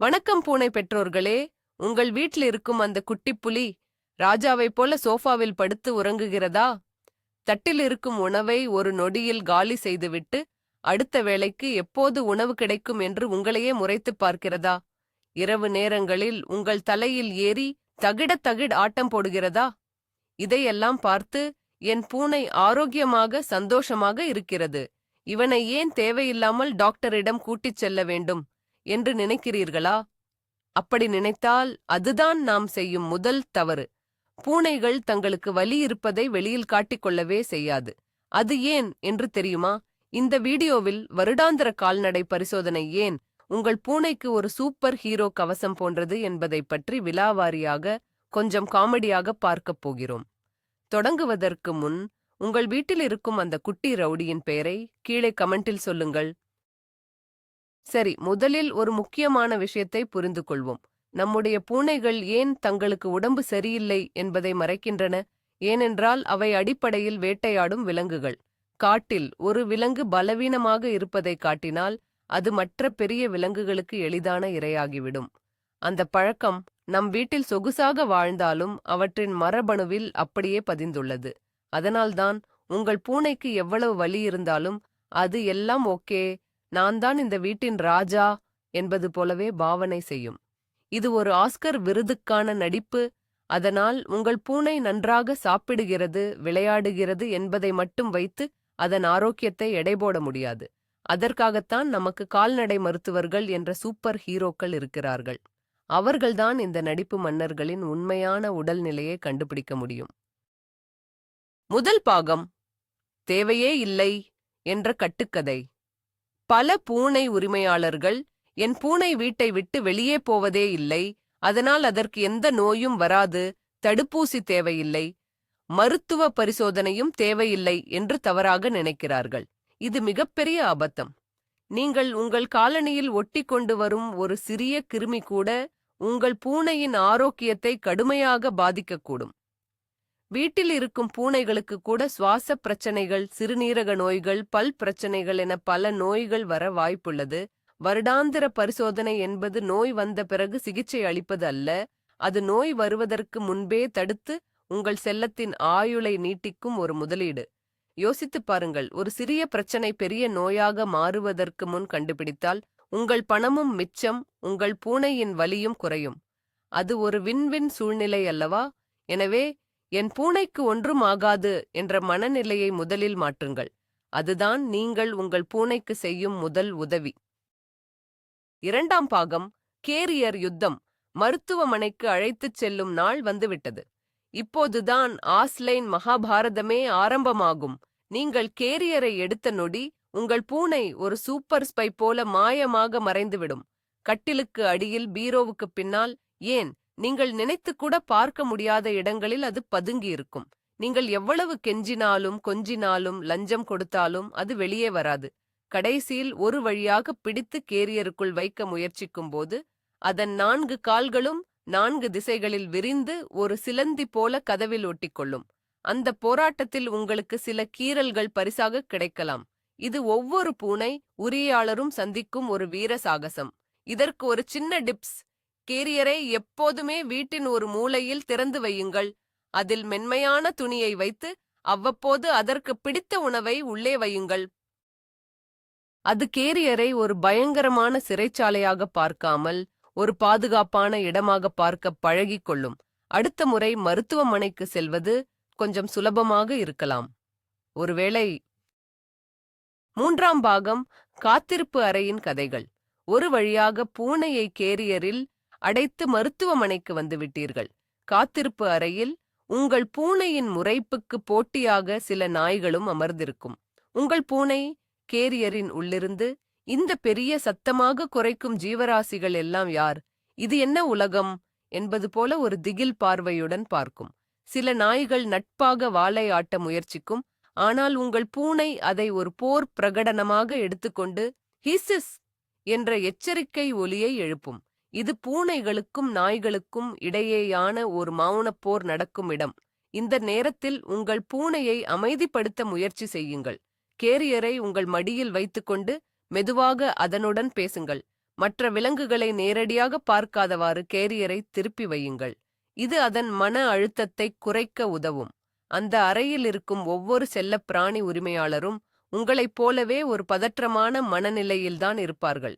வணக்கம் பூனை பெற்றோர்களே உங்கள் வீட்டில் இருக்கும் அந்த குட்டிப் புலி ராஜாவைப் போல சோஃபாவில் படுத்து உறங்குகிறதா? தட்டில் இருக்கும் உணவை ஒரு நொடியில் காலி செய்துவிட்டு அடுத்த வேளைக்கு எப்போது உணவு கிடைக்கும் என்று உங்களையே முறைத்துப் பார்க்கிறதா? இரவு நேரங்களில் உங்கள் தலையில் ஏறி தகிட தகிட் ஆட்டம் போடுகிறதா? இதையெல்லாம் பார்த்து என் பூனை ஆரோக்கியமாக சந்தோஷமாக இருக்கிறது. இவனை ஏன் தேவையில்லாமல் டாக்டரிடம் கூட்டிச் செல்ல வேண்டும்? என்று நினைக்கிறீர்களா? அப்படி நினைத்தால் அதுதான் நாம் செய்யும் முதல் தவறு. பூனைகள் தங்களுக்கு வலி இருப்பதை வெளியில் காட்டிக்கொள்ளவே செய்யாது. அது ஏன் என்று தெரியுமா? இந்த வீடியோவில் வருடாந்திர கால்நடை பரிசோதனை ஏன் உங்கள் பூனைக்கு ஒரு சூப்பர் ஹீரோ கவசம் போன்றது என்பதைப் பற்றி விலாவாரியாக கொஞ்சம் காமெடியாக பார்க்கப் போகிறோம். தொடங்குவதற்கு முன் உங்கள் வீட்டில் இருக்கும் அந்த குட்டி ரவுடியின் பெயரை கீழே கமெண்டில் சொல்லுங்கள். சரி முதலில் ஒரு முக்கியமான விஷயத்தை புரிந்து கொள்வோம் நம்முடைய பூனைகள் ஏன் தங்களுக்கு உடம்பு சரியில்லை என்பதை மறைக்கின்றன? ஏனென்றால் அவை அடிப்படையில் வேட்டையாடும் விலங்குகள். காட்டில் ஒரு விலங்கு பலவீனமாக இருப்பதை காட்டினால் அது மற்ற பெரிய விலங்குகளுக்கு எளிதான இரையாகிவிடும். அந்த பழக்கம் நம் வீட்டில் சொகுசாக வாழ்ந்தாலும் அவற்றின் மரபணுவில் அப்படியே பதிந்துள்ளது. அதனால்தான் உங்கள் பூனைக்கு எவ்வளவு வலி இருந்தாலும் அது எல்லாம் ஓகே நான் தான் இந்த வீட்டின் ராஜா என்பது போலவே பாவனை செய்யும். இது ஒரு ஆஸ்கர் விருதுக்கான நடிப்பு. அதனால் உங்கள் பூனை நன்றாக சாப்பிடுகிறது விளையாடுகிறது என்பதை மட்டும் வைத்து அதன் ஆரோக்கியத்தை எடைபோட முடியாது. அதற்காகத்தான் நமக்கு கால்நடை மருத்துவர்கள் என்ற சூப்பர் ஹீரோக்கள் இருக்கிறார்கள். அவர்கள்தான் இந்த நடிப்பு மன்னர்களின் உண்மையான உடல்நிலையை கண்டுபிடிக்க முடியும். முதல் பாகம் தேவையே இல்லை என்ற கட்டுக்கதை. பல பூனை உரிமையாளர்கள் என் பூனை வீட்டை விட்டு வெளியே போவதே இல்லை அதனால் அதற்கு எந்த நோயும் வராது தடுப்பூசி தேவையில்லை மருத்துவ பரிசோதனையும் தேவையில்லை என்று தவறாக நினைக்கிறார்கள். இது மிகப்பெரிய அபத்தம் நீங்கள் உங்கள் காலனியில் ஒட்டி கொண்டு வரும் ஒரு சிறிய கிருமி கூட உங்கள் பூனையின் ஆரோக்கியத்தை கடுமையாக பாதிக்கக்கூடும். வீட்டில் இருக்கும் பூனைகளுக்கு கூட சுவாச பிரச்சனைகள் சிறுநீரக நோய்கள் பல் பிரச்சனைகள் என பல நோய்கள் வர வாய்ப்புள்ளது. வருடாந்திர பரிசோதனை என்பது நோய் வந்த பிறகு சிகிச்சை அளிப்பது அல்ல. அது நோய் வருவதற்கு முன்பே தடுத்து உங்கள் செல்லத்தின் ஆயுளை நீட்டிக்கும் ஒரு முதலீடு. யோசித்துப் பாருங்கள் ஒரு சிறிய பிரச்சனை பெரிய நோயாக மாறுவதற்கு முன் கண்டுபிடித்தால் உங்கள் பணமும் மிச்சம் உங்கள் பூனையின் வலியும் குறையும். அது ஒரு விண்வின் சூழ்நிலை அல்லவா? எனவே என் பூனைக்கு ஒன்றும் ஆகாது என்ற மனநிலையை முதலில் மாற்றுங்கள். அதுதான் நீங்கள் உங்கள் பூனைக்கு செய்யும் முதல் உதவி. இரண்டாம் பாகம் கேரியர் யுத்தம். மருத்துவமனைக்கு அழைத்துச் செல்லும் நாள் வந்துவிட்டது. இப்போதுதான் ஆஸ்லைன் மகாபாரதமே ஆரம்பமாகும். நீங்கள் கேரியரை எடுத்த நொடி உங்கள் பூனை ஒரு சூப்பர் ஸ்பை போல மாயமாக மறைந்துவிடும். கட்டிலுக்கு அடியில் பீரோவுக்குப் பின்னால் ஏன் நீங்கள் நினைத்து கூட பார்க்க முடியாத இடங்களில் அது பதுங்கியிருக்கும். நீங்கள் எவ்வளவு கெஞ்சினாலும் கொஞ்சினாலும் லஞ்சம் கொடுத்தாலும் அது வெளியே வராது. கடைசியில் ஒரு வழியாக பிடித்து கேரியருக்குள் வைக்க முயற்சிக்கும்போது அதன் நான்கு கால்களும் நான்கு திசைகளில் விரிந்து ஒரு சிலந்தி போல கதவில் ஒட்டிக்கொள்ளும். அந்த போராட்டத்தில் உங்களுக்கு சில கீறல்கள் பரிசாக கிடைக்கலாம். இது ஒவ்வொரு பூனை உரியாளரும் சந்திக்கும் ஒரு வீர சாகசம். இதற்கு ஒரு சின்ன டிப்ஸ். கேரியரை எப்போதுமே வீட்டின் ஒரு மூலையில் திறந்து வையுங்கள். அதில் மென்மையான துணியை வைத்து அவ்வப்போது அதற்கு பிடித்த உணவை உள்ளே வையுங்கள். அது கேரியரை ஒரு பயங்கரமான சிறைச்சாலையாக பார்க்காமல் ஒரு பாதுகாப்பான இடமாக பார்க்க பழகிக் கொள்ளும் அடுத்த முறை மருத்துவமனைக்கு செல்வது கொஞ்சம் சுலபமாக இருக்கலாம். ஒருவேளை மூன்றாம் பாகம் காத்திருப்பு அறையின் கதைகள். ஒரு வழியாக பூனையை கேரியரில் அடைத்து மருத்துவமனைக்கு வந்துவிட்டீர்கள் காத்திருப்பு அறையில் உங்கள் பூனையின் முறைப்புக்கு போட்டியாக சில நாய்களும் அமர்ந்திருக்கும். உங்கள் பூனை கேரியரின் உள்ளிருந்து இந்த பெரிய சத்தமாக குறைக்கும் ஜீவராசிகள் எல்லாம் யார்? இது என்ன உலகம்? என்பது போல ஒரு திகில் பார்வையுடன் பார்க்கும். சில நாய்கள் நட்பாக வாளை ஆட்ட முயற்சிக்கும். ஆனால் உங்கள் பூனை அதை ஒரு போர் பிரகடனமாக எடுத்துக்கொண்டு ஹிசிஸ் என்ற எச்சரிக்கை ஒலியை எழுப்பும். இது பூனைகளுக்கும் நாய்களுக்கும் இடையேயான ஒரு மௌனப்போர் நடக்கும் இடம். இந்த நேரத்தில் உங்கள் பூனையை அமைதிப்படுத்த முயற்சி செய்யுங்கள். கேரியரை உங்கள் மடியில் வைத்துக்கொண்டு மெதுவாக அதனுடன் பேசுங்கள். மற்ற விலங்குகளை நேரடியாக பார்க்காதவாறு கேரியரை திருப்பி வையுங்கள். இது அதன் மன அழுத்தத்தை குறைக்க உதவும். அந்த அறையில் இருக்கும் ஒவ்வொரு செல்லப் பிராணி உரிமையாளரும் உங்களைப் போலவே ஒரு பதற்றமான மனநிலையில்தான் இருப்பார்கள்.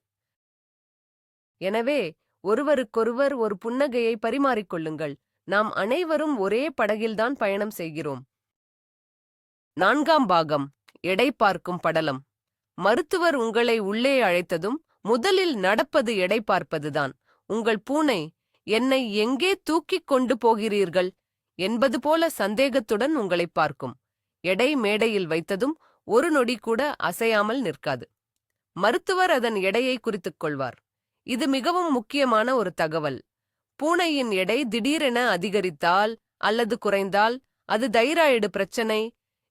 எனவே ஒருவருக்கொருவர் ஒரு புன்னகையை பரிமாறிக்கொள்ளுங்கள். நாம் அனைவரும் ஒரே படகில்தான் பயணம் செய்கிறோம். நான்காம் பாகம். எடை பார்க்கும் படலம். மருத்துவர் உங்களை உள்ளே அழைத்ததும் முதலில் நடப்பது எடை பார்ப்பதுதான். உங்கள் பூனை என்னை எங்கே தூக்கிக் கொண்டு போகிறீர்கள்? என்பது போல சந்தேகத்துடன் உங்களை பார்க்கும். எடை மேடையில் வைத்ததும் ஒரு நொடி கூட அசையாமல் நிற்காது. மருத்துவர் அதன் எடையை குறித்துக் கொள்வார். இது மிகவும் முக்கியமான ஒரு தகவல். பூனையின் எடை திடீரென அதிகரித்தால் அல்லது குறைந்தால் அது தைராய்டு பிரச்சனை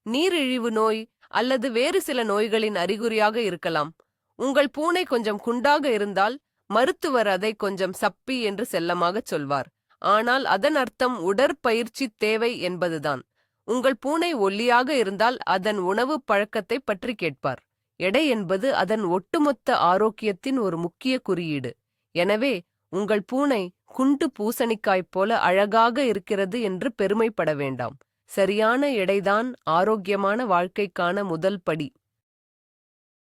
நீரிழிவு நோய் அல்லது வேறு சில நோய்களின் அறிகுறியாக இருக்கலாம். உங்கள் பூனை கொஞ்சம் குண்டாக இருந்தால் மருத்துவர் அதை கொஞ்சம் சப்பி என்று செல்லமாகச் சொல்வார். ஆனால் அதன் அர்த்தம் உடற்பயிற்சி தேவை என்பதுதான். உங்கள் பூனை ஒல்லியாக இருந்தால் அதன் உணவு பழக்கத்தை பற்றி கேட்பார். எடை என்பது அதன் ஒட்டுமொத்த ஆரோக்கியத்தின் ஒரு முக்கிய குறியீடு. எனவே உங்கள் பூனை குண்டு பூசணிக்காய் போல அழகாக இருக்கிறது என்று பெருமைப்பட வேண்டாம். சரியான எடைதான் ஆரோக்கியமான வாழ்க்கைக்கான முதல் படி.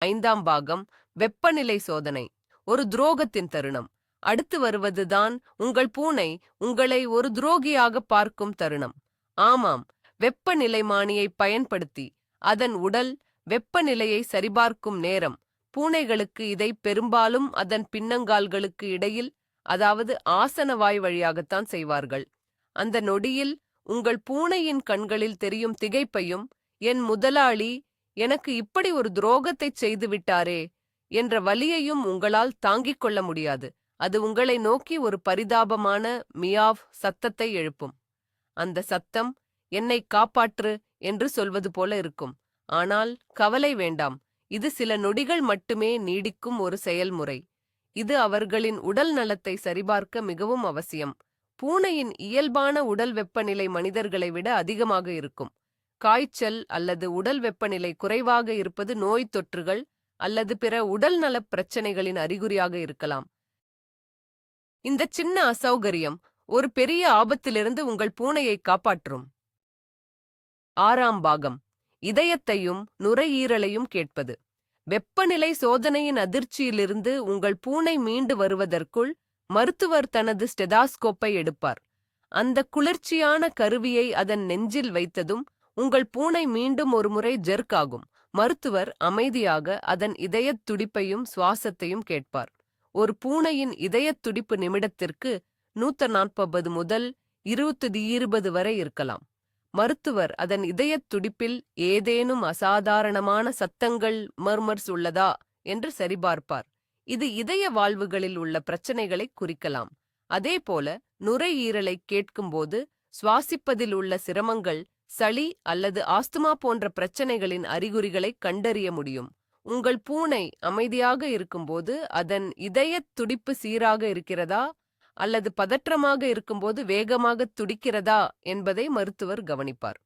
ஐந்தாம் பாகம் வெப்பநிலை சோதனை. ஒரு துரோகத்தின் தருணம். அடுத்து வருவதுதான் உங்கள் பூனை உங்களை ஒரு துரோகியாக பார்க்கும் தருணம். ஆமாம் வெப்பநிலைமானியை பயன்படுத்தி அதன் உடல் வெப்பநிலையை சரிபார்க்கும் நேரம். பூனைகளுக்கு இதை பெரும்பாலும் அதன் பின்னங்கால்களுக்கு இடையில் அதாவது ஆசனவாய் வழியாகத்தான் செய்வார்கள். அந்த நொடியில் உங்கள் பூனையின் கண்களில் தெரியும் திகைப்பையும் என் முதலாளி எனக்கு இப்படி ஒரு துரோகத்தைச் செய்துவிட்டாரே என்ற வலியையும் உங்களால் தாங்கிக் கொள்ள முடியாது. அது உங்களை நோக்கி ஒரு பரிதாபமான மியாவ் சத்தத்தை எழுப்பும். அந்த சத்தம் என்னை காப்பாற்று என்று சொல்வது போல இருக்கும். ஆனால் கவலை வேண்டாம் இது சில நொடிகள் மட்டுமே நீடிக்கும் ஒரு செயல்முறை. இது அவர்களின் உடல் நலத்தை சரிபார்க்க மிகவும் அவசியம். பூனையின் இயல்பான உடல் வெப்பநிலை மனிதர்களை விட அதிகமாக இருக்கும். காய்ச்சல் அல்லது உடல் வெப்பநிலை குறைவாக இருப்பது நோய் தொற்றுகள் அல்லது பிற உடல் நலப் பிரச்சனைகளின் அறிகுறியாக இருக்கலாம். இந்த சின்ன அசௌகரியம் ஒரு பெரிய ஆபத்திலிருந்து உங்கள் பூனையை காப்பாற்றும். ஆறாம் பாகம். இதயத்தையும் நுரையீரலையும் கேட்பது. வெப்பநிலை சோதனையின் அதிர்ச்சியிலிருந்து உங்கள் பூனை மீண்டு வருவதற்குள் மருத்துவர் தனது ஸ்டெதாஸ்கோப்பை எடுப்பார். அந்த குளிர்ச்சியான கருவியை அதன் நெஞ்சில் வைத்ததும் உங்கள் பூனை மீண்டும் ஒருமுறை ஜெர்க் ஆகும். மருத்துவர் அமைதியாக அதன் இதயத் துடிப்பையும் சுவாசத்தையும் கேட்பார். ஒரு பூனையின் இதயத் துடிப்பு நிமிடத்திற்கு நூத்த நாற்பது முதல் இருபத்தி இருபது வரை இருக்கலாம். மருத்துவர் அதன் இதயத் துடிப்பில் ஏதேனும் அசாதாரணமான சத்தங்கள் மர்மர்ஸ் உள்ளதா என்று சரிபார்ப்பார். இது இதய வாழ்வுகளில் உள்ள பிரச்சனைகளை குறிக்கலாம். அதேபோல நுரையீரலை கேட்கும்போது சுவாசிப்பதில் உள்ள சிரமங்கள் சளி அல்லது ஆஸ்துமா போன்ற பிரச்சனைகளின் அறிகுறிகளை கண்டறிய முடியும். உங்கள் பூனை அமைதியாக இருக்கும்போது அதன் இதயத் துடிப்பு சீராக இருக்கிறதா? அல்லது பதற்றமாக இருக்கும்போது வேகமாக துடிக்கிறதா என்பதை மருத்துவர் கவனிப்பார்.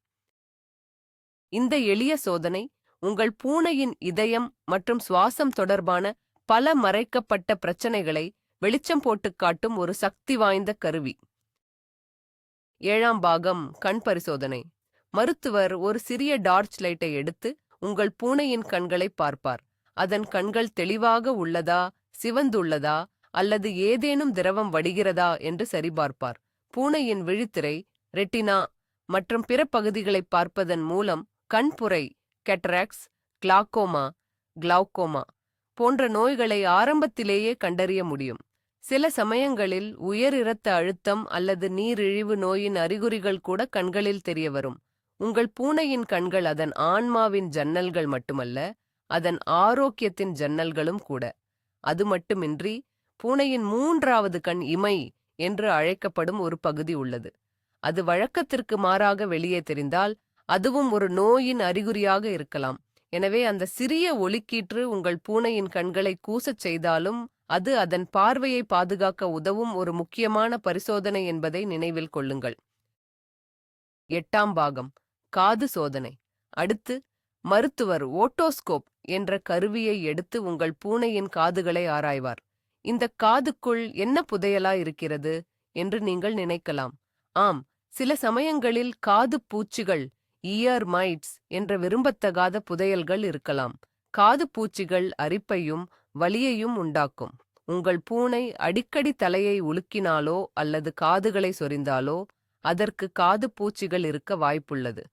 இந்த எளிய சோதனை உங்கள் பூனையின் இதயம் மற்றும் சுவாசம் தொடர்பான பல மறைக்கப்பட்ட பிரச்சனைகளை வெளிச்சம் போட்டுக் காட்டும் ஒரு சக்தி வாய்ந்த கருவி. ஏழாம் பாகம் கண் பரிசோதனை. மருத்துவர் ஒரு சிறிய டார்ச் லைட்டை எடுத்து உங்கள் பூனையின் கண்களை பார்ப்பார். அதன் கண்கள் தெளிவாக உள்ளதா சிவந்துள்ளதா அல்லது ஏதேனும் திரவம் வடிகிறதா என்று சரிபார்ப்பார். பூனையின் விழித்திரை ரெட்டினா மற்றும் பிற பகுதிகளை பார்ப்பதன் மூலம் கண்புரை கெட்ராக்ஸ் கிளாக்கோமா கிளவுகோமா போன்ற நோய்களை ஆரம்பத்திலேயே கண்டறிய முடியும். சில சமயங்களில் உயர் இரத்த அழுத்தம் அல்லது நீரிழிவு நோயின் அறிகுறிகள் கூட கண்களில் தெரியவரும். உங்கள் பூனையின் கண்கள் அதன் ஆன்மாவின் ஜன்னல்கள் மட்டுமல்ல அதன் ஆரோக்கியத்தின் ஜன்னல்களும் கூட. அது மட்டுமின்றி பூனையின் மூன்றாவது கண் இமை என்று அழைக்கப்படும் ஒரு பகுதி உள்ளது. அது வழக்கத்திற்கு மாறாக வெளியே தெரிந்தால் அதுவும் ஒரு நோயின் அறிகுறியாக இருக்கலாம். எனவே அந்த சிறிய ஒளிக்கீற்று உங்கள் பூனையின் கண்களை கூசச் செய்தாலும் அது அதன் பார்வையை பாதுகாக்க உதவும் ஒரு முக்கியமான பரிசோதனை என்பதை நினைவில் கொள்ளுங்கள். எட்டாம் பாகம். காது சோதனை. அடுத்து மருத்துவர் ஓட்டோஸ்கோப் என்ற கருவியை எடுத்து உங்கள் பூனையின் காதுகளை ஆராய்வார். இந்த காதுக்குள் என்ன புதையலா இருக்கிறது என்று நீங்கள் நினைக்கலாம். ஆம் சில சமயங்களில் காது பூச்சிகள் இயர் மைட்ஸ் என்ற விரும்பத்தகாத புதையல்கள் இருக்கலாம். காது பூச்சிகள் அரிப்பையும் வலியையும் உண்டாக்கும். உங்கள் பூனை அடிக்கடி தலையை உலுக்கினாலோ அல்லது காதுகளை சொரிந்தாலோ அதற்கு காது பூச்சிகள் இருக்க வாய்ப்புள்ளது.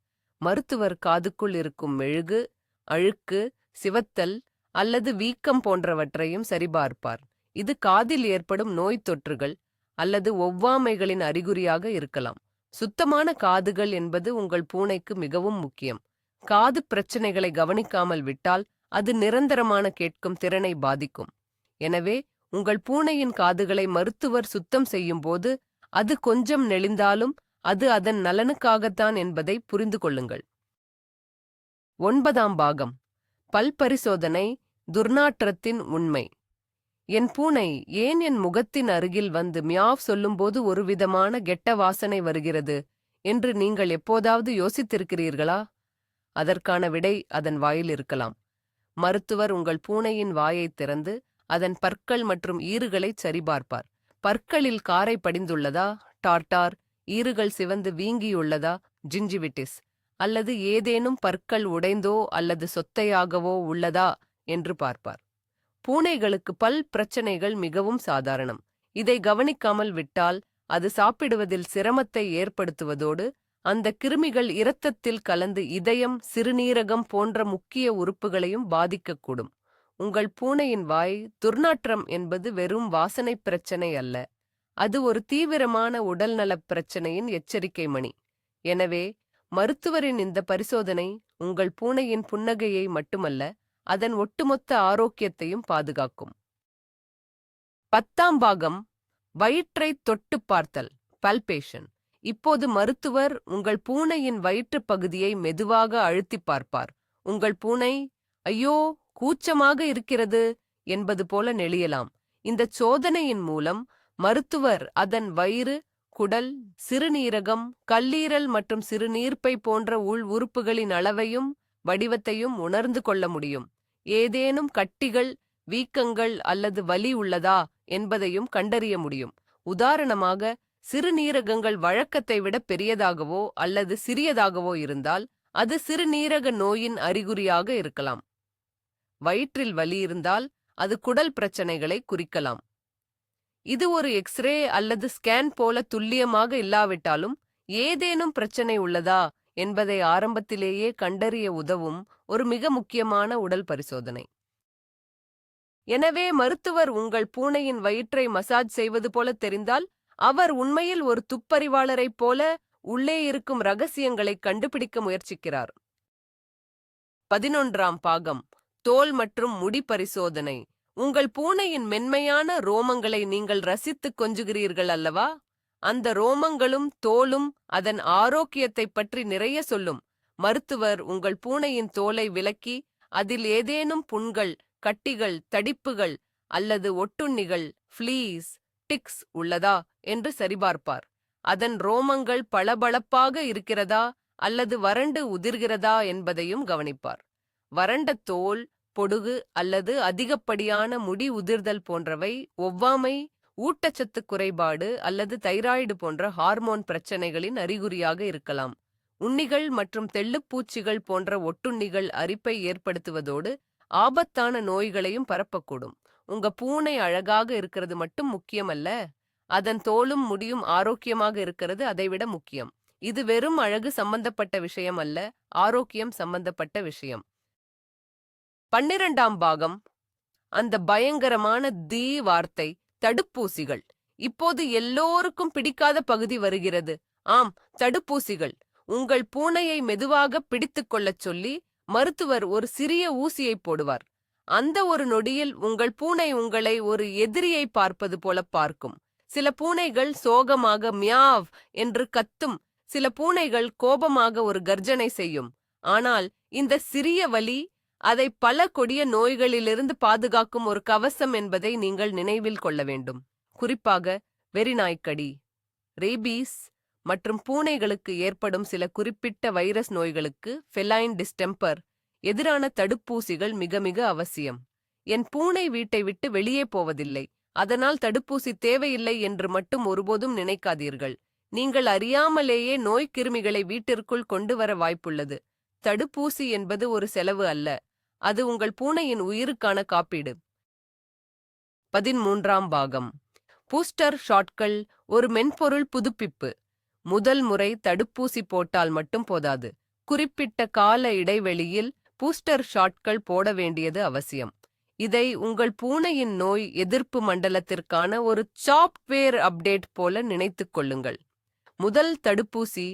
மருத்துவர் காதுக்குள் இருக்கும் மெழுகு அழுக்கு சிவத்தல் அல்லது வீக்கம் போன்றவற்றையும் சரிபார்ப்பார். இது காதில் ஏற்படும் நோய் தொற்றுகள் அல்லது ஒவ்வாமைகளின் அறிகுறியாக இருக்கலாம். சுத்தமான காதுகள் என்பது உங்கள் பூனைக்கு மிகவும் முக்கியம். காது பிரச்சனைகளை கவனிக்காமல் விட்டால் அது நிரந்தரமான கேட்கும் திறனை பாதிக்கும். எனவே உங்கள் பூனையின் காதுகளை மருத்துவர் சுத்தம் செய்யும்போது அது கொஞ்சம் நெளிந்தாலும் அது அதன் நலனுக்காகத்தான் என்பதை புரிந்து கொள்ளுங்கள். ஒன்பதாம் பாகம். பல் பரிசோதனை துர்நாற்றத்தின் உண்மை. என் பூனை ஏன் என் முகத்தின் அருகில் வந்து மியாவ் சொல்லும்போது ஒரு விதமான கெட்ட வாசனை வருகிறது என்று நீங்கள் எப்போதாவது யோசித்திருக்கிறீர்களா? அதற்கான விடை அதன் வாயில் இருக்கலாம். மருத்துவர் உங்கள் பூனையின் வாயைத் திறந்து அதன் பற்கள் மற்றும் ஈறுகளைச் சரிபார்ப்பார். பற்களில் காரை படிந்துள்ளதா? டார்டார் ஈறுகள் சிவந்து வீங்கியுள்ளதா? ஜிஞ்சிவிட்டிஸ் அல்லது ஏதேனும் பற்கள் உடைந்தோ அல்லது சொத்தையாகவோ உள்ளதா? என்று பார்ப்பார். பூனைகளுக்கு பல் பிரச்சனைகள் மிகவும் சாதாரணம். இதை கவனிக்காமல் விட்டால் அது சாப்பிடுவதில் சிரமத்தை ஏற்படுத்துவதோடு அந்த கிருமிகள் இரத்தத்தில் கலந்து இதயம் சிறுநீரகம் போன்ற முக்கிய உறுப்புகளையும் பாதிக்கக்கூடும். உங்கள் பூனையின் வாய் துர்நாற்றம் என்பது வெறும் வாசனை பிரச்சனை அல்ல. அது ஒரு தீவிரமான உடல்நலப் பிரச்சனையின் எச்சரிக்கை மணி. எனவே மருத்துவரின் இந்த பரிசோதனை உங்கள் பூனையின் புன்னகையை மட்டுமல்ல அதன் ஒட்டுமொத்த ஆரோக்கியத்தையும் பாதுகாக்கும். பத்தாம் பாகம் வயிற்றை தொட்டு பார்த்தல் பல்பேஷன் இப்போது மருத்துவர் உங்கள் பூனையின் வயிற்றுப் பகுதியை மெதுவாக அழுத்திப் பார்ப்பார். உங்கள் பூனை ஐயோ கூச்சமாக இருக்கிறது என்பது போல நெளியலாம். இந்த சோதனையின் மூலம் மருத்துவர் அதன் வயிறு குடல் சிறுநீரகம் கல்லீரல் மற்றும் சிறுநீர்ப்பை போன்ற உள் உறுப்புகளின் அளவையும் வடிவத்தையும் உணர்ந்து கொள்ள முடியும். ஏதேனும் கட்டிகள் வீக்கங்கள் அல்லது வலி உள்ளதா என்பதையும் கண்டறிய முடியும். உதாரணமாக சிறுநீரகங்கள் வழக்கத்தை விட பெரியதாகவோ அல்லது சிறியதாகவோ இருந்தால் அது சிறுநீரக நோயின் அறிகுறியாக இருக்கலாம். வயிற்றில் வலி இருந்தால் அது குடல் பிரச்சனைகளை குறிக்கலாம். இது ஒரு எக்ஸ்ரே அல்லது ஸ்கேன் போல துல்லியமாக இல்லாவிட்டாலும் ஏதேனும் பிரச்சனை உள்ளதா என்பதை ஆரம்பத்திலேயே கண்டறிய உதவும் ஒரு மிக முக்கியமான உடல் பரிசோதனை. எனவே மருத்துவர் உங்கள் பூனையின் வயிற்றை மசாஜ் செய்வது போல தெரிந்தால் அவர் உண்மையில் ஒரு துப்பறிவாளரைப் போல உள்ளே இருக்கும் ரகசியங்களை கண்டுபிடிக்க முயற்சிக்கிறார். பதினொன்றாம் பாகம் தோல் மற்றும் முடி பரிசோதனை. உங்கள் பூனையின் மென்மையான ரோமங்களை நீங்கள் ரசித்துக் கொஞ்சுகிறீர்கள் அல்லவா? அந்த ரோமங்களும் தோலும் அதன் ஆரோக்கியத்தைப் பற்றி நிறைய சொல்லும். மருத்துவர் உங்கள் பூனையின் தோலை விலக்கி அதில் ஏதேனும் புண்கள் கட்டிகள் தடிப்புகள் அல்லது ஒட்டுண்ணிகள் ஃப்ளீஸ் டிக்ஸ் உள்ளதா? என்று சரிபார்ப்பார். அதன் ரோமங்கள் பளபளப்பாக இருக்கிறதா? அல்லது வறண்டு உதிர்கிறதா? என்பதையும் கவனிப்பார். வறண்ட தோல் பொடுகு அல்லது அதிகப்படியான முடி உதிர்தல் போன்றவை ஒவ்வாமை ஊட்டச்சத்து குறைபாடு அல்லது தைராய்டு போன்ற ஹார்மோன் பிரச்சனைகளின் அறிகுறியாக இருக்கலாம். உண்ணிகள் மற்றும் தெள்ளுப்பூச்சிகள் போன்ற ஒட்டுண்ணிகள் அரிப்பை ஏற்படுத்துவதோடு ஆபத்தான நோய்களையும் பரப்பக்கூடும். உங்க பூனை அழகாக இருக்கிறது மட்டும் முக்கியமல்ல அதன் தோலும் முடியும் ஆரோக்கியமாக இருக்கிறது அதைவிட முக்கியம். இது வெறும் அழகு சம்பந்தப்பட்ட விஷயம் அல்ல ஆரோக்கியம் சம்பந்தப்பட்ட விஷயம். பன்னிரண்டாம் பாகம். அந்த பயங்கரமான தி வார்த்தை தடுப்பூசிகள். இப்போது எல்லோருக்கும் பிடிக்காத பகுதி வருகிறது. ஆம் தடுப்பூசிகள். உங்கள் பூனையை மெதுவாக பிடித்துக் கொள்ளச் சொல்லி மருத்துவர் ஒரு சிறிய ஊசியை போடுவார். அந்த ஒரு நொடியில் உங்கள் பூனை உங்களை ஒரு எதிரியை பார்ப்பது போல பார்க்கும். சில பூனைகள் சோகமாக மியாவ் என்று கத்தும். சில பூனைகள் கோபமாக ஒரு கர்ஜனை செய்யும். ஆனால் இந்த சிறிய வலி அதை பல கொடிய நோய்களிலிருந்து பாதுகாக்கும் ஒரு கவசம் என்பதை நீங்கள் நினைவில் கொள்ள வேண்டும். குறிப்பாக வெறிநாய்க்கடி. ரேபீஸ் மற்றும் பூனைகளுக்கு ஏற்படும் சில குறிப்பிட்ட வைரஸ் நோய்களுக்கு ஃபெலைன் டிஸ்டெம்பர் எதிரான தடுப்பூசிகள் மிக மிக அவசியம். என் பூனை வீட்டை விட்டு வெளியே போவதில்லை. அதனால் தடுப்பூசி தேவையில்லை என்று மட்டும் ஒருபோதும் நினைக்காதீர்கள். நீங்கள் அறியாமலேயே நோய் கிருமிகளை வீட்டிற்குள் கொண்டு வர வாய்ப்புள்ளது. தடுப்பூசி என்பது ஒரு செலவு அல்ல. அது உங்கள் பூனையின் உயிருக்கான காப்பீடு. பதிமூன்றாம் பாகம். பூஸ்டர் ஷாட்கள் ஒரு மென்பொருள் புதுப்பிப்பு. முதல் முறை தடுப்பூசி போட்டால் மட்டும் போதாது. குறிப்பிட்ட கால இடைவெளியில் பூஸ்டர் ஷாட்கள் போட வேண்டியது அவசியம். இதை உங்கள் பூனையின் நோய் எதிர்ப்பு மண்டலத்திற்கான ஒரு சாப்ட்வேர் அப்டேட் போல நினைத்துக் கொள்ளுங்கள். முதல் தடுப்பூசி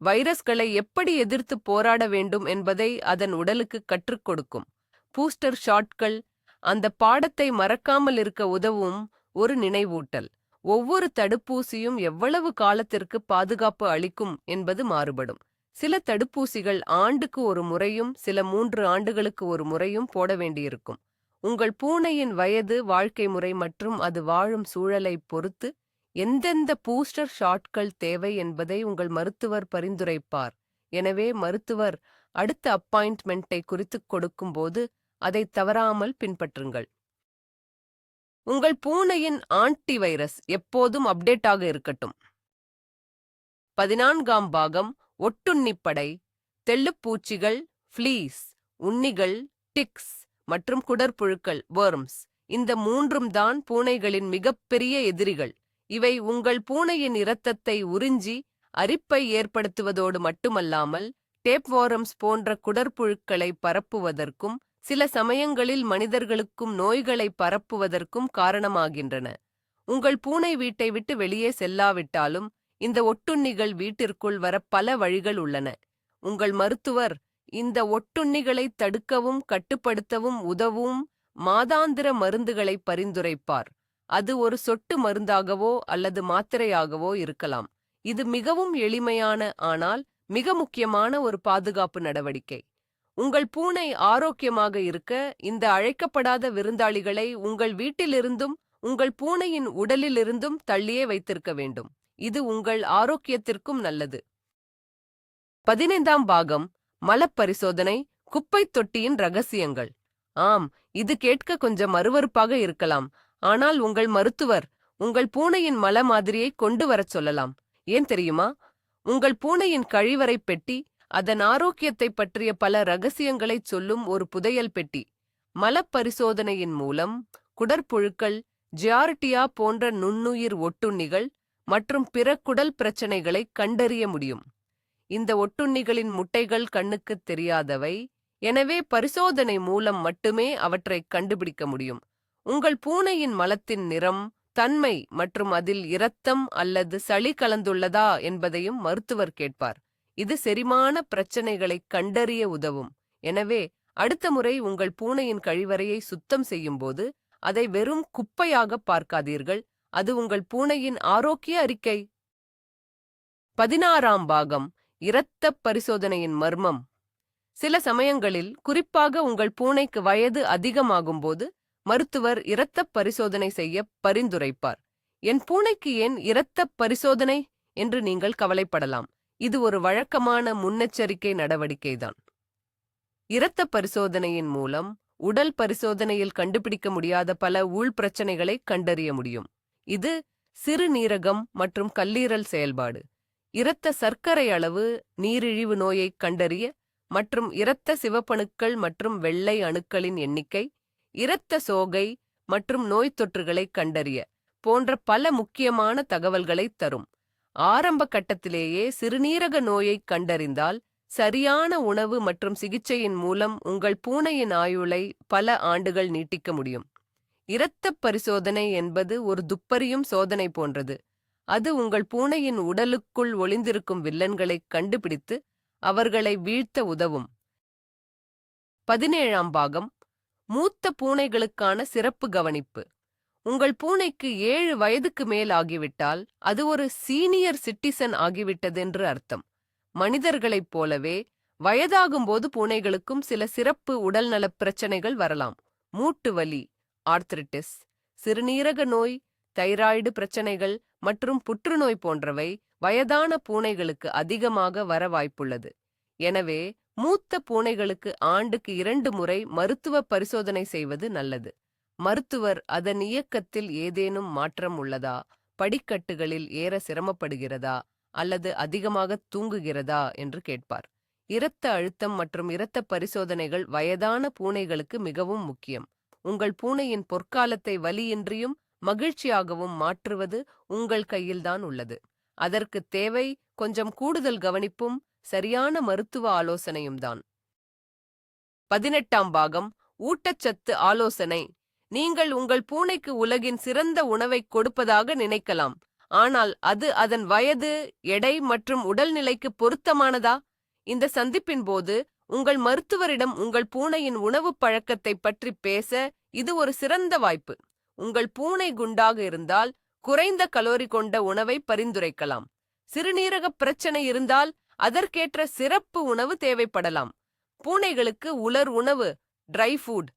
வைரஸ்களை எப்படி எதிர்த்து போராட வேண்டும் என்பதை அதன் உடலுக்கு கற்றுக் கொடுக்கும். பூஸ்டர் ஷாட்கள் அந்த பாடத்தை மறக்காமல் இருக்க உதவும் ஒரு நினைவூட்டல். ஒவ்வொரு தடுப்பூசியும் எவ்வளவு காலத்திற்கு பாதுகாப்பு அளிக்கும் என்பது மாறுபடும். சில தடுப்பூசிகள் ஆண்டுக்கு ஒரு முறையும் சில மூன்று ஆண்டுகளுக்கு ஒரு முறையும் போட வேண்டியிருக்கும். உங்கள் பூனையின் வயது வாழ்க்கை முறை மற்றும் அது வாழும் சூழலை பொறுத்து எந்தெந்த பூஸ்டர் ஷாட்கள் தேவை என்பதை உங்கள் மருத்துவர் பரிந்துரைப்பார். எனவே மருத்துவர் அடுத்த அப்பாயின்ட்மெண்ட்டை குறித்துக் கொடுக்கும்போது அதை தவறாமல் பின்பற்றுங்கள். உங்கள் பூனையின் ஆன்டிவைரஸ் எப்போதும் அப்டேட்டாக இருக்கட்டும். பதினான்காம் பாகம் ஒட்டுண்ணிப்படை தெள்ளுப்பூச்சிகள் ஃப்ளீஸ் உண்ணிகள் டிக்ஸ் மற்றும் குடற்புழுக்கள் வேர்ம்ஸ் இந்த மூன்றும் தான் பூனைகளின் மிகப்பெரிய எதிரிகள். இவை உங்கள் பூனையின் இரத்தத்தை உறிஞ்சி அரிப்பை ஏற்படுத்துவதோடு மட்டுமல்லாமல் டேப்வாரம்ஸ் போன்ற குடற்புழுக்களை பரப்புவதற்கும் சில சமயங்களில் மனிதர்களுக்கும் நோய்களை பரப்புவதற்கும் காரணமாகின்றன. உங்கள் பூனை வீட்டை விட்டு வெளியே செல்லாவிட்டாலும் இந்த ஒட்டுண்ணிகள் வீட்டிற்குள் வர பல வழிகள் உள்ளன. உங்கள் மருத்துவர் இந்த ஒட்டுண்ணிகளை தடுக்கவும் கட்டுப்படுத்தவும் உதவும் மாதாந்திர மருந்துகளை பரிந்துரைப்பார். அது ஒரு சொட்டு மருந்தாகவோ அல்லது மாத்திரையாகவோ இருக்கலாம். இது மிகவும் எளிமையான ஆனால் மிக முக்கியமான ஒரு பாதுகாப்பு நடவடிக்கை. உங்கள் பூனை ஆரோக்கியமாக இருக்க இந்த அழைக்கப்படாத விருந்தாளிகளை உங்கள் வீட்டிலிருந்தும் உங்கள் பூனையின் உடலிலிருந்தும் தள்ளியே வைத்திருக்க வேண்டும். இது உங்கள் ஆரோக்கியத்திற்கும் நல்லது. பதினைந்தாம் பாகம் மலப்பரிசோதனை குப்பைத் தொட்டியின் ரகசியங்கள். ஆம் இது கேட்க கொஞ்சம் அருவருப்பாக இருக்கலாம். ஆனால் உங்கள் மருத்துவர் உங்கள் பூனையின் மல மாதிரியை கொண்டு வரச் சொல்லலாம். ஏன் தெரியுமா? உங்கள் பூனையின் கழிவறை பெட்டி அதன் ஆரோக்கியத்தைப் பற்றிய பல ரகசியங்களைச் சொல்லும் ஒரு புதையல் பெட்டி. மலப்பரிசோதனையின் மூலம் குடற்புழுக்கள் ஜியார்டியா போன்ற நுண்ணுயிர் ஒட்டுண்ணிகள் மற்றும் பிற குடல் பிரச்சனைகளை கண்டறிய முடியும். இந்த ஒட்டுண்ணிகளின் முட்டைகள் கண்ணுக்குத் தெரியாதவை எனவே பரிசோதனை மூலம் மட்டுமே அவற்றை கண்டுபிடிக்க முடியும். உங்கள் பூனையின் மலத்தின் நிறம் தன்மை மற்றும் அதில் இரத்தம் அல்லது சளி கலந்துள்ளதா என்பதையும் மருத்துவர் கேட்பார். இது செரிமான பிரச்சனைகளை கண்டறிய உதவும். எனவே அடுத்த முறை உங்கள் பூனையின் கழிவறையை சுத்தம் செய்யும்போது அதை வெறும் குப்பையாக பார்க்காதீர்கள். அது உங்கள் பூனையின் ஆரோக்கிய அறிக்கை. பதினாறாம் பாகம். இரத்தப் பரிசோதனையின் மர்மம். சில சமயங்களில் குறிப்பாக உங்கள் பூனைக்கு வயது அதிகமாகும்போது மருத்துவர் இரத்தப் பரிசோதனை செய்ய பரிந்துரைப்பார். என் பூனைக்கு ஏன் இரத்தப் பரிசோதனை? என்று நீங்கள் கவலைப்படலாம். இது ஒரு வழக்கமான முன்னெச்சரிக்கை நடவடிக்கைதான். இரத்த பரிசோதனையின் மூலம் உடல் பரிசோதனையில் கண்டுபிடிக்க முடியாத பல உள் பிரச்சனைகளை கண்டறிய முடியும். இது சிறுநீரகம் மற்றும் கல்லீரல் செயல்பாடு. இரத்த சர்க்கரை அளவு நீரிழிவு நோயை கண்டறிய மற்றும் இரத்த சிவப்பணுக்கள் மற்றும் வெள்ளை அணுக்களின் எண்ணிக்கை இரத்த சோகை மற்றும் நோய் தொற்றுகளை கண்டறிய போன்ற பல முக்கியமான தகவல்களை தரும். ஆரம்ப கட்டத்திலேயே சிறுநீரக நோயை கண்டறிந்தால் சரியான உணவு மற்றும் சிகிச்சையின் மூலம் உங்கள் பூனையின் ஆயுளை பல ஆண்டுகள் நீட்டிக்க முடியும். இரத்தப் பரிசோதனை என்பது ஒரு துப்பறியும் சோதனை போன்றது. அது உங்கள் பூனையின் உடலுக்குள் ஒளிந்திருக்கும் வில்லன்களை கண்டுபிடித்து அவர்களை வீழ்த்த உதவும். பதினேழாம் பாகம். மூத்த பூனைகளுக்கான சிறப்பு கவனிப்பு. உங்கள் பூனைக்கு ஏழு வயதுக்கு மேல் ஆகிவிட்டால் அது ஒரு சீனியர் சிட்டிசன் ஆகிவிட்டதென்று அர்த்தம். மனிதர்களைப் போலவே வயதாகும்போது பூனைகளுக்கும் சில சிறப்பு உடல்நலப் பிரச்சனைகள் வரலாம். மூட்டு வலி ஆர்த்ரிட்டிஸ் சிறுநீரக நோய் தைராய்டு பிரச்சனைகள் மற்றும் புற்றுநோய் போன்றவை வயதான பூனைகளுக்கு அதிகமாக வர வாய்ப்புள்ளது. எனவே மூத்த பூனைகளுக்கு ஆண்டுக்கு இரண்டு முறை மருத்துவ பரிசோதனை செய்வது நல்லது. மருத்துவர் அதன் இயக்கத்தில் ஏதேனும் மாற்றம் உள்ளதா? படிக்கட்டுகளில் ஏற சிரமப்படுகிறதா? அல்லது அதிகமாக தூங்குகிறதா? என்று கேட்பார். இரத்த அழுத்தம் மற்றும் இரத்த பரிசோதனைகள் வயதான பூனைகளுக்கு மிகவும் முக்கியம். உங்கள் பூனையின் பொற்காலத்தை வலியின்றியும் மகிழ்ச்சியாகவும் மாற்றுவது உங்கள் கையில்தான் உள்ளது. அதற்கு தேவை கொஞ்சம் கூடுதல் கவனிப்பும் சரியான மருத்துவ ஆலோசனையும் தான். பதினெட்டாம் பாகம். ஊட்டச்சத்து ஆலோசனை. நீங்கள் உங்கள் பூனைக்கு உலகின் சிறந்த உணவை கொடுப்பதாக நினைக்கலாம். ஆனால் அது அதன் வயது எடை மற்றும் உடல்நிலைக்கு பொருத்தமானதா? இந்த சந்திப்பின் போது உங்கள் மருத்துவரிடம் உங்கள் பூனையின் உணவு பழக்கத்தை பற்றி பேச இது ஒரு சிறந்த வாய்ப்பு. உங்கள் பூனை குண்டாக இருந்தால் குறைந்த கலோரி கொண்ட உணவை பரிந்துரைக்கலாம். சிறுநீரக பிரச்சனை இருந்தால் அதற்கேற்ற சிறப்பு உணவு தேவைப்படலாம். பூனைகளுக்கு உலர் உணவு ட்ரை ஃபுட்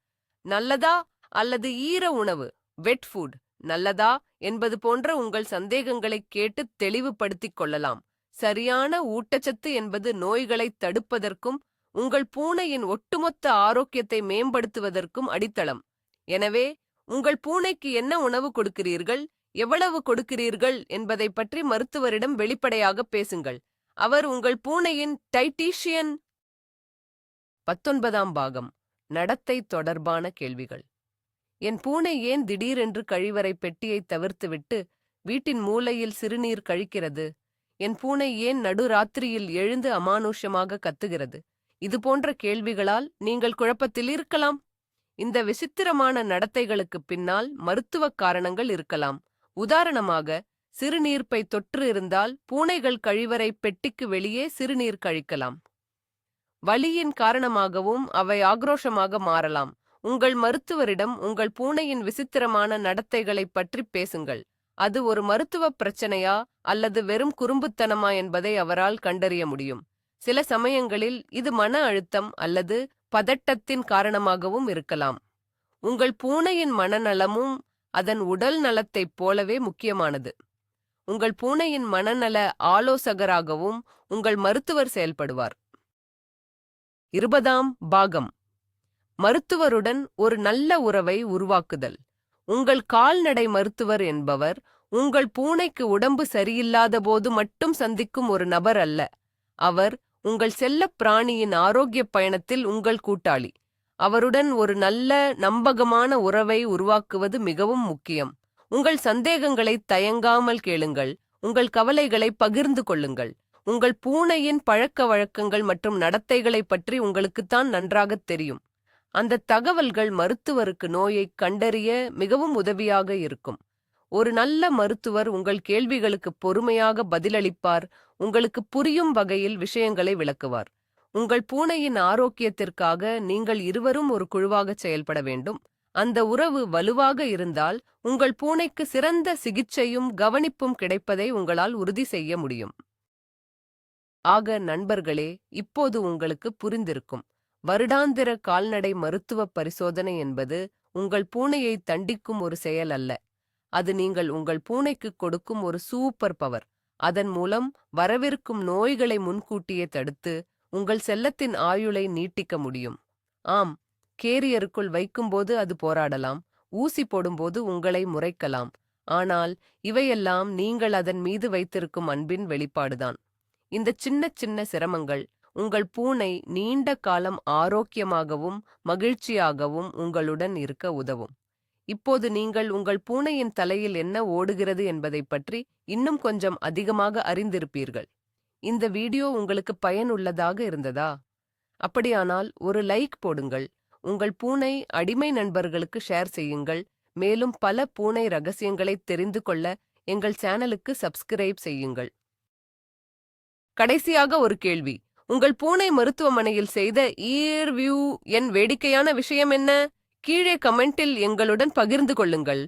நல்லதா? அல்லது ஈர உணவு வெட் ஃபுட் நல்லதா என்பது போன்ற உங்கள் சந்தேகங்களை கேட்டு தெளிவுபடுத்திக் கொள்ளலாம். சரியான ஊட்டச்சத்து என்பது நோய்களை தடுப்பதற்கும் உங்கள் பூனையின் ஒட்டுமொத்த ஆரோக்கியத்தை மேம்படுத்துவதற்கும் அடித்தளம். எனவே உங்கள் பூனைக்கு என்ன உணவு கொடுக்கிறீர்கள் எவ்வளவு கொடுக்கிறீர்கள் என்பதை பற்றி மருத்துவரிடம் வெளிப்படையாக பேசுங்கள். அவர் உங்கள் பூனையின் டைட்டீஷியன் பத்தொன்பதாம் பாகம். நடத்தை தொடர்பான கேள்விகள். என் பூனை ஏன் திடீரென்று கழிவறை பெட்டியை தவிர்த்துவிட்டு வீட்டின் மூலையில் சிறுநீர் கழிக்கிறது? என் பூனை ஏன் நடுராத்திரியில் எழுந்து அமானுஷமாக கத்துகிறது? இது போன்ற கேள்விகளால் நீங்கள் குழப்பத்தில் இருக்கலாம். இந்த விசித்திரமான நடத்தைகளுக்கு பின்னால் மருத்துவ காரணங்கள் இருக்கலாம். உதாரணமாக சிறுநீர்ப்பை தொற்று இருந்தால் பூனைகள் கழிவறை பெட்டிக்கு வெளியே சிறுநீர் கழிக்கலாம். வலியின் காரணமாகவும் அவை ஆக்ரோஷமாக மாறலாம். உங்கள் மருத்துவரிடம் உங்கள் பூனையின் விசித்திரமான நடத்தைகளைப் பற்றி பேசுங்கள். அது ஒரு மருத்துவ பிரச்சனையா அல்லது வெறும் குறும்புத்தனமா என்பதை அவரால் கண்டறிய முடியும். சில சமயங்களில் இது மன அழுத்தம் அல்லது பதட்டத்தின் காரணமாகவும் இருக்கலாம். உங்கள் பூனையின் மனநலமும் அதன் உடல் நலத்தைப் போலவே முக்கியமானது. உங்கள் பூனையின் மனநல ஆலோசகராகவும் உங்கள் மருத்துவர் செயல்படுவார். இருபதாம் பாகம். மருத்துவருடன் ஒரு நல்ல உறவை உருவாக்குதல். உங்கள் கால்நடை மருத்துவர் என்பவர் உங்கள் பூனைக்கு உடம்பு சரியில்லாத போது மட்டும் சந்திக்கும் ஒரு நபர் அல்ல. அவர் உங்கள் செல்லப் பிராணியின் ஆரோக்கிய பயணத்தில் உங்கள் கூட்டாளி. அவருடன் ஒரு நல்ல நம்பகமான உறவை உருவாக்குவது மிகவும் முக்கியம். உங்கள் சந்தேகங்களை தயங்காமல் கேளுங்கள். உங்கள் கவலைகளை பகிர்ந்து கொள்ளுங்கள். உங்கள் பூனையின் பழக்க வழக்கங்கள் மற்றும் நடத்தைகளை பற்றி உங்களுக்குத்தான் நன்றாகத் தெரியும். அந்த தகவல்கள் மருத்துவருக்கு நோயை கண்டறிய மிகவும் உதவியாக இருக்கும். ஒரு நல்ல மருத்துவர் உங்கள் கேள்விகளுக்கு பொறுமையாக பதிலளிப்பார் உங்களுக்கு புரியும் வகையில் விஷயங்களை விளக்குவார். உங்கள் பூனையின் ஆரோக்கியத்திற்காக நீங்கள் இருவரும் ஒரு குழுவாக செயல்பட வேண்டும். அந்த உறவு வலுவாக இருந்தால் உங்கள் பூனைக்கு சிறந்த சிகிச்சையும் கவனிப்பும் கிடைப்பதை உங்களால் உறுதி செய்ய முடியும். ஆக நண்பர்களே இப்போது உங்களுக்கு புரிந்திருக்கும். வருடாந்திர கால்நடை மருத்துவ பரிசோதனை என்பது உங்கள் பூனையை தண்டிக்கும் ஒரு செயல் அல்ல. அது நீங்கள் உங்கள் பூனைக்கு கொடுக்கும் ஒரு சூப்பர் பவர். அதன் மூலம் வரவிருக்கும் நோய்களை முன்கூட்டியே தடுத்து உங்கள் செல்லத்தின் ஆயுளை நீட்டிக்க முடியும். ஆம் கேரியருக்குள் வைக்கும்போது அது போராடலாம். ஊசி போடும்போது உங்களை முறைக்கலாம். ஆனால் இவையெல்லாம் நீங்கள் அதன் மீது வைத்திருக்கும் அன்பின் வெளிப்பாடுதான். இந்த சின்ன சின்ன சிரமங்கள் உங்கள் பூனை நீண்ட காலம் ஆரோக்கியமாகவும் மகிழ்ச்சியாகவும் உங்களுடன் இருக்க உதவும். இப்போது நீங்கள் உங்கள் பூனையின் தலையில் என்ன ஓடுகிறது என்பதைப் பற்றி இன்னும் கொஞ்சம் அதிகமாக அறிந்திருப்பீர்கள். இந்த வீடியோ உங்களுக்கு பயனுள்ளதாக இருந்ததா? அப்படியானால் ஒரு லைக் போடுங்கள். உங்கள் பூனை அடிமை நண்பர்களுக்கு ஷேர் செய்யுங்கள். மேலும் பல பூனை ரகசியங்களை தெரிந்து கொள்ள எங்கள் சேனலுக்கு சப்ஸ்கிரைப் செய்யுங்கள். கடைசியாக ஒரு கேள்வி. உங்கள் பூனை மருத்துவமனையில் செய்த இயர்வியூ என் வேடிக்கையான விஷயம் என்ன? கீழே கமெண்டில் எங்களுடன் பகிர்ந்து கொள்ளுங்கள்.